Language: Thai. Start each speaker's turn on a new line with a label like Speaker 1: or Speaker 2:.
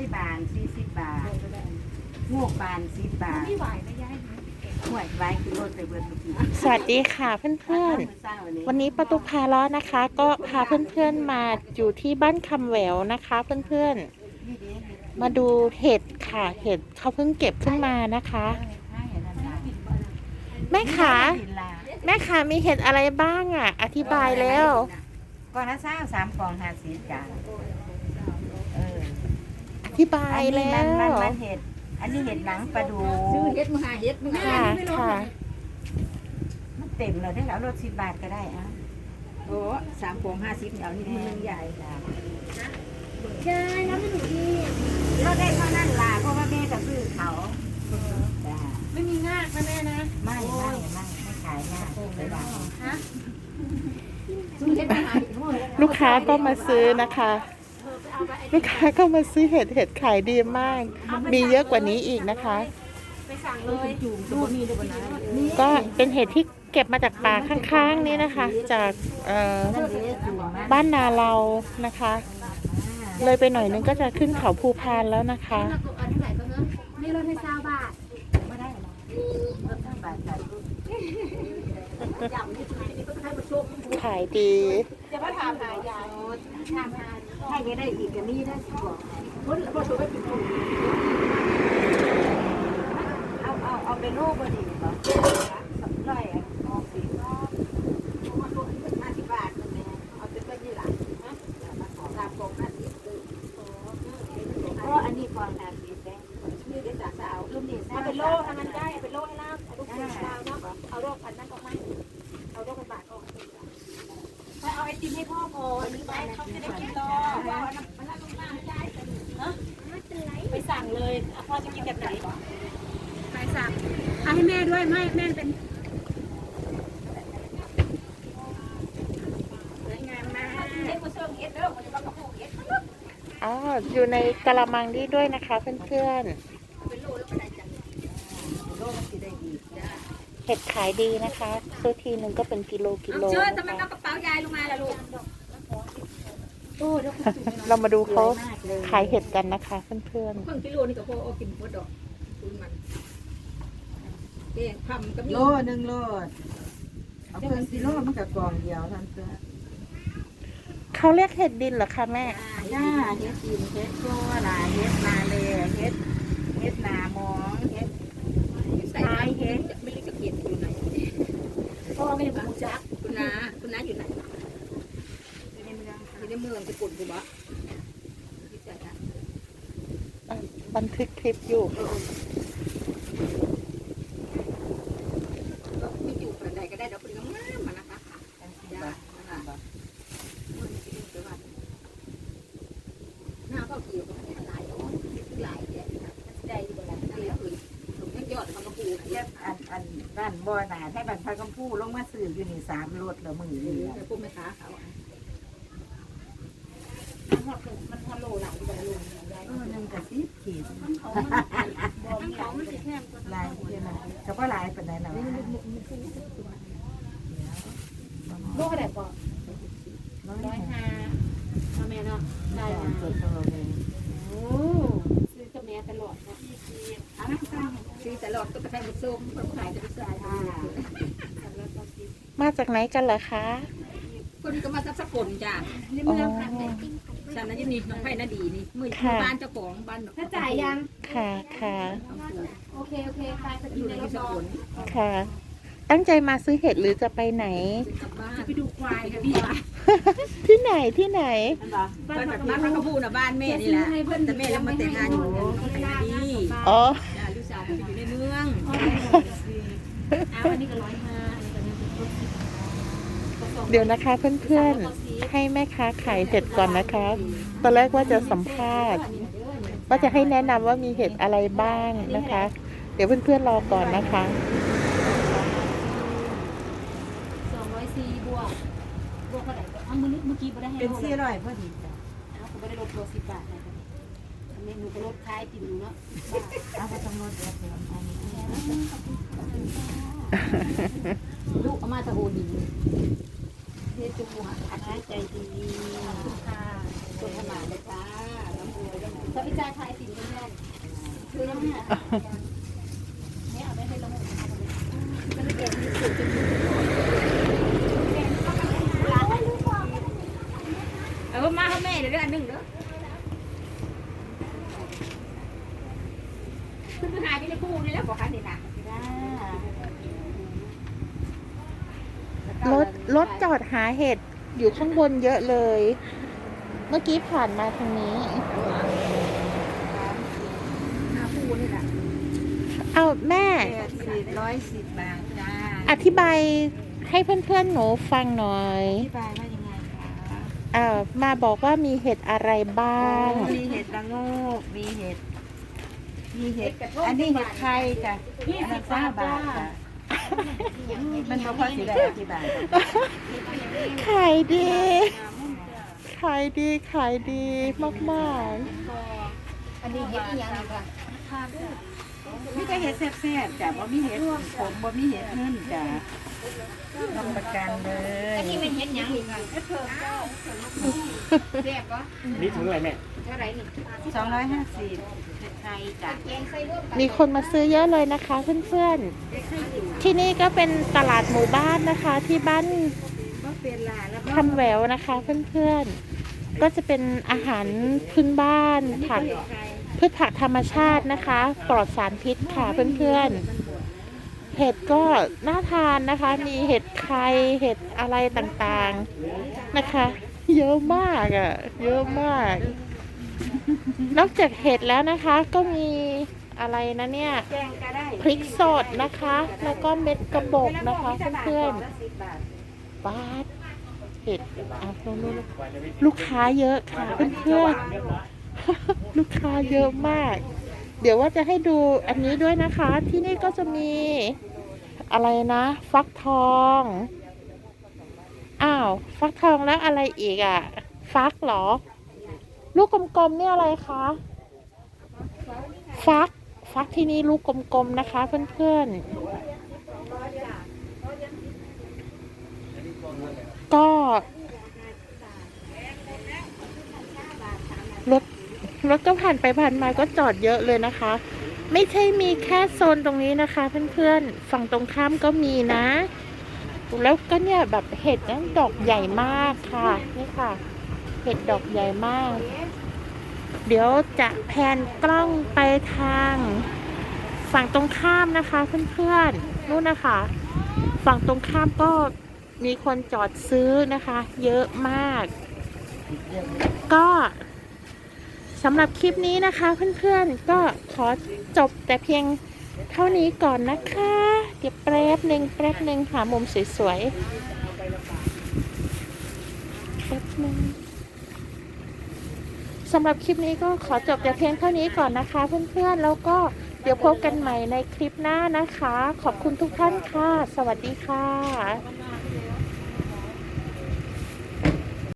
Speaker 1: ยบานสี่สิบบาทงวกบานสิบบาท
Speaker 2: ไม่ไหวนะยาย
Speaker 1: ห่วยไว้คือรถไปเบิดเมื่อกี้
Speaker 3: สวัสดีค่ะเพื่อนๆ วันนี้ประตูพาล้อนะคะ ก็พาเพื่อนๆมาอยู่ที่บ้านคำแหววนะคะเพื่อนๆ มาดูเห็ดค่ะเห็ดเขาเพิ่งเก็บขึ้นมานะคะ แม่ขาแม่ขามีเห็ดอะไรบ้างอะ อธิบายแล้ว
Speaker 1: ก่อนละสร้างสามกล่องห้าสิบจานเออ
Speaker 3: อธิบา
Speaker 1: อั
Speaker 3: ย
Speaker 1: นนี้
Speaker 3: แล้
Speaker 1: มัน
Speaker 3: ว
Speaker 1: มันมันเห็ด อันนี้เห็ดหนังปลาดู
Speaker 2: ซื้อเฮ็ดมาหาเฮ็ดมาหา
Speaker 3: ค่ะค่ะ
Speaker 1: มันเต็มเลยได้แล้วรถสิบบาทก็ได้อะ
Speaker 2: โอ้สามกล่องห้าสิบเดี๋ยวนี้มันนึงใหญ่
Speaker 1: จ้ะ
Speaker 2: ใช่น้ำไม่ถูกที่
Speaker 1: เราได้เท่านั้นล่ะเพราะว่าแม่ก็ซื้อเขาจ้ะ
Speaker 2: ไม่มีงากนะแม่นะ
Speaker 1: ไม่ไม่ไม่ไม่ขายง่ายไม่ได้
Speaker 2: ฮะ ซื้อเฮ็ดมาหาเฮ็ดโอ้ย
Speaker 3: ลูกค้าก็มาซื้อนะคะ ลูกค้าก็มาซื้อเห็ดเห็ดขายดีมาก มีเยอะกว่านี้อีกนะคะ
Speaker 2: ไปสั่งเลยจุ่มตัวนี้ด้วยนะนี่
Speaker 3: ก็เป็นเห็ดที่เก็บมาจากป่าข้างๆนี้นะคะ จากเอ่อ
Speaker 1: นั่นเด้จูงมา
Speaker 3: บ้านนาเรานะคะ เลยไปหน่อยนึงก็จะขึ้นเขาภูพานแล้วนะคะ
Speaker 2: แล้วก็อันเท่าไหร่ก็เนอะนี่ลดให้เก้าบาท
Speaker 1: ไม่ได้หรอกรถทั้งบาทบาท
Speaker 2: ยำนี่ทำไมนี่ต้องให้มาชม
Speaker 3: ขายดี
Speaker 2: จะมาถามหายายถามหา
Speaker 1: ให้ไปได้อีกกันนี่ได้สิบอก
Speaker 2: คนพอชมไม่ผิดคน
Speaker 1: เอาเอาเอาไปโลบดีบ่สับไร่อะออกสิ
Speaker 2: ห้าสิบบาทเลยเอาเป็นไปยี่หลังนะสามกล่องห้าสิบเลย
Speaker 1: เพราะอันนี้ก่อนอาทิตย์แดง
Speaker 2: นี่เดี๋ยวจ่าสาว
Speaker 1: รุ่นนี้
Speaker 2: เอาเป็นโลทางนั้นได้เอาเป็นโลให้ล่ามเอาลูกชิ้นดาวเนาะเอาโรคพันนั้นออกให้เอาโรคพันบาทออกให้เอาไอติมให้พ่อพออันนี้ไปเขาจะได้กินต่อว่าเอาน้ำมันต้องมาให้ได้เนาะไปสั่งเลยพ่อจะกินแบบไหนไปสั่งเอา ให้แม่ด้วยไม่แม่เป็นสวยงามมากเด็กมาเชิงเอ็ดเด้อมันจะต้องกระโปงเอ็ด
Speaker 3: อ๋ออยู่ในกะละมังนี้ด้วยนะคะเพื่อน
Speaker 2: เป็นโลแล้วก็ได้จัง
Speaker 1: โลมันสิได้อีก
Speaker 3: ๆเห็ดขายดีนะคะซื้อทีหนึ่งก็เป็นกิโลกิโล
Speaker 2: เอาเชิญทำ
Speaker 3: นะ
Speaker 2: ไม
Speaker 3: คะ
Speaker 2: เอากระเป๋ายายลงมาล่ะลูกโอ้เดี๋ยวคุณจุ๋ม
Speaker 3: เรามาดูเขา
Speaker 1: มากเลย
Speaker 3: ขายเห็ดกันนะคะเพื่อน
Speaker 2: เครื่องกิโลนี่ก็พอเอากินหมดดอกคุณมัน เองทำกับ
Speaker 1: โลหนึ่งโลเอาเพิ่มกิโลมันกับกล่องเดียวเท่านั้นเอง
Speaker 3: ๆเขาเรียกเห็ดดินเหรอคะแม่
Speaker 1: ย่าเฮ็ดกินเฮ็ดตัวลาเฮ็ดนาเลเฮ็ดเฮ็ดนามองเฮ็ด
Speaker 2: ใส่ไม้เฮ็ดไม่รู้จะเก็บอยู่ไหนพ่อไม่ได้บูจักคุณน้าคุณน้าอยู่ไหนอยู่ในเมืองสกุลกูบะ
Speaker 3: บันทึกคลิปอยู่
Speaker 2: ก็ไม่อยู่ประใดก็ได้ดอกคุณงามมานะคะยานะคะหน้าก็เกี่ยวกับหลายอ๋อหลายเนี่ยได้อยู่บนหลังได้แล้วเลยผมยังยอดมันกระปู
Speaker 1: เฮ็ดอันอันบ้านบ่อนาให้บ้านพระกำพูลงมาซื้ออยู่นี่สามรถแล้วมือ
Speaker 2: หรื
Speaker 1: นี่
Speaker 2: อพวกแม่ค้าเขามันพอโลหลังอยู่บนลุง
Speaker 1: เออหนึ่งกับสิบขีด
Speaker 2: ทั้งของทั้งของมันสิแค่
Speaker 1: ลายเท่านั้นก็บ่หลายปานใดน่ะวะ
Speaker 2: โลกอะไรปอ
Speaker 1: ร้อย
Speaker 2: ร้อย
Speaker 1: ห้า
Speaker 2: ห้าพ่อแม่เนาะได้
Speaker 1: ได้
Speaker 2: มา
Speaker 1: สดตัวเลย
Speaker 2: โอ้ซื้อกับแม่ตลอดนะอันนั้นซื้อตลอดก็กระแทกส้มเพิ่มขายจะไปซื้ออะไร
Speaker 3: มาจากไหนกันเหรอคะ
Speaker 2: คนนี้ก็มาซับสกุลจ้ะนี่
Speaker 3: อ๋อ
Speaker 2: เมืองค่ะฉันนั้นยังนี่น้องไผ่นาดีนี่มือบ้านเจ้าของบ้านถ้าจ่ายยัง
Speaker 3: ค่ะค่ะ
Speaker 2: โอเค โอเคใครจะอยู่ในสกุล
Speaker 3: ค่ะ ตั้งใจมาซื้อเห็ดหรือจะไปไหน
Speaker 2: กลับบ้านไปดูควายค่ะพี่
Speaker 3: ที่ไหนที่ไหน
Speaker 2: บ้านบ้านพระกระพูนะบ้านแม่นี่แหละแต่แม่ยังมาแต่งงานอยู่น้องไผ่นาดี
Speaker 3: อ๋อ
Speaker 2: จ้าลูกสาวไปอยู่ในเมืองเอาอันนี้ก็ร้อยห้า
Speaker 3: เดี๋ยวนะคะเพื่อนๆ ให้แม่ค้าขายเห็ดก่อนนะคะ ตอนแรกว่าจะสัมภาษณ์ ว่าจะให้แนะนำว่ามีเห็ดอะไรบ้างนะคะ เดี๋ยวเพื่อนๆรอก่อนนะคะ
Speaker 2: สองร้อยสี่บวกบวกเท่าไหร่ก็เอามือเมื่อกี้ไม่ได้ให้
Speaker 1: เป็น
Speaker 2: ลด
Speaker 1: สี่ร้อยพอดีจ้ะ
Speaker 2: เอาผมไม่ได้ลดตัวสิบบาทเลยอันนี้หนูก็ลดท้ายกินอยู่เนาะ
Speaker 1: เอาไปต้องลดเดี๋ยวเดี๋ยวอันนี้
Speaker 2: ลูกเอามาตะโอดิน เฮ็ดจูหักอันใจดีค่ะตัวขนาดเลยจ้าน้ำบัวถ้าไปจ่ายไทยเนี่ยเอาไปให้เราเออมาให้แม่เดี๋ยวได้อันหนึ่งเด้อคือหายไปในคู่นี่แล้วบอกค่ะนี่นะ
Speaker 3: รถรถจอดหาเห็ดอยู่ข้างบนเยอะเลย เมื่อกี้ผ่านมาทางนี้
Speaker 2: หาคู่นี่แหละ
Speaker 3: เอาแม่
Speaker 1: แปดสิบร้อยสิบบาทจ้า
Speaker 3: อธิบายให้เพื่อนๆหนูฟังหน่อย
Speaker 1: อธิบายว่ายังไงคะ
Speaker 3: เอ่อมาบอกว่ามีเห็ดอะไรบ้าง
Speaker 1: มีเห็ดละโงกมีเห็ด มีเห็ด อันนี้เห็ดไข่จ้ะอันนั้นเก้าบาทจ้ะ มันบ่พอสิได้อธิบาย
Speaker 3: ขายดี ขายดีขายดีมาก
Speaker 2: อันนี้เห็ดอีหยังดีกว่า
Speaker 1: มีแต่เห็ดแซ่บๆจ้ะบ่มีเห็ดผมบ่มีเห็ดเงินจ้ะรับประกันเลย
Speaker 2: อันนี้เป็นเห็ดหยังอีกอะเห็ดเพิ่มเจ้าแซ่บปะ
Speaker 4: นี่ถุงอะไรแม่
Speaker 2: เท่าไหร่นี่
Speaker 1: สองร้อยห้าสิบเห็ดไข่จ้ะ
Speaker 2: แกงไส้ร่วมกัน
Speaker 3: ๆมีคนมาซื้อเยอะเลยนะคะเพื่อนๆ ที่นี่ก็เป็นตลาดหมู่บ้านนะคะที่บ้าน
Speaker 1: ก็เป็นลาแล้ว
Speaker 3: คำแหววนะคะเพื่อนๆ ก็จะเป็นอาหารพื้นบ้านผักพืชผักธรรมชาตินะคะ ปลอดสารพิษค่ะเพื่อนๆ เห็ดก็น่าทานนะคะ มีเห็ดไข่เห็ดอะไรต่างๆนะคะ เยอะมากอะ่ะ เยอะมาก นอกจากเห็ดแล้วนะคะ ก็มีอะไรนะเนี่ย
Speaker 1: แกงก็ได้
Speaker 3: พริกสดนะคะ แล้วก็เม็ดกระบอกนะคะเพื่อนๆป้าดเห็ดอะนู่นลูกค้าเยอะค่ะเพื่อนๆลูกค้าเยอะมาก เดี๋ยวว่าจะให้ดูอันนี้ด้วยนะคะ ที่นี่ก็จะมีอะไรนะ ฟักทอง อ้าว ฟักทองแล้วอะไรอีกอะ ฟักเหรอ ลูกกลมๆเนี่ยอะไรคะ ฟัก ฟักที่นี่ลูกกลมๆนะคะ เพื่อนๆ ก็รถรถก็ผ่านไปผ่านมาก็จอดเยอะเลยนะคะ ไม่ใช่มีแค่โซนตรงนี้นะคะ เพื่อนๆ ฝั่งตรงข้ามก็มีนะ แล้วก็เนี่ยแบบเห็ดนั้นดอกใหญ่มากค่ะ นี่ค่ะ เห็ดดอกใหญ่มาก เดี๋ยวจะแพนกล้องไปทาง ฝั่งตรงข้ามนะคะเพื่อนๆนู่นนะคะ ฝั่งตรงข้ามก็มีคนจอดซื้อนะคะ เยอะมาก ก็สำหรับคลิปนี้นะคะเพื่อนๆก็ขอจบแต่เพียงเท่านี้ก่อนนะคะ เดี๋ยวแป๊บหนึ่งแป๊บหนึ่งหามุมสวยๆแป๊บหนึ่ง สำหรับคลิปนี้ก็ขอจบแต่เพียงเท่านี้ก่อนนะคะ เพื่อนๆ แล้วก็เดี๋ยวพบกันใหม่ในคลิปหน้านะคะ ขอบคุณทุกท่านค่ะ สวัสดีค่ะ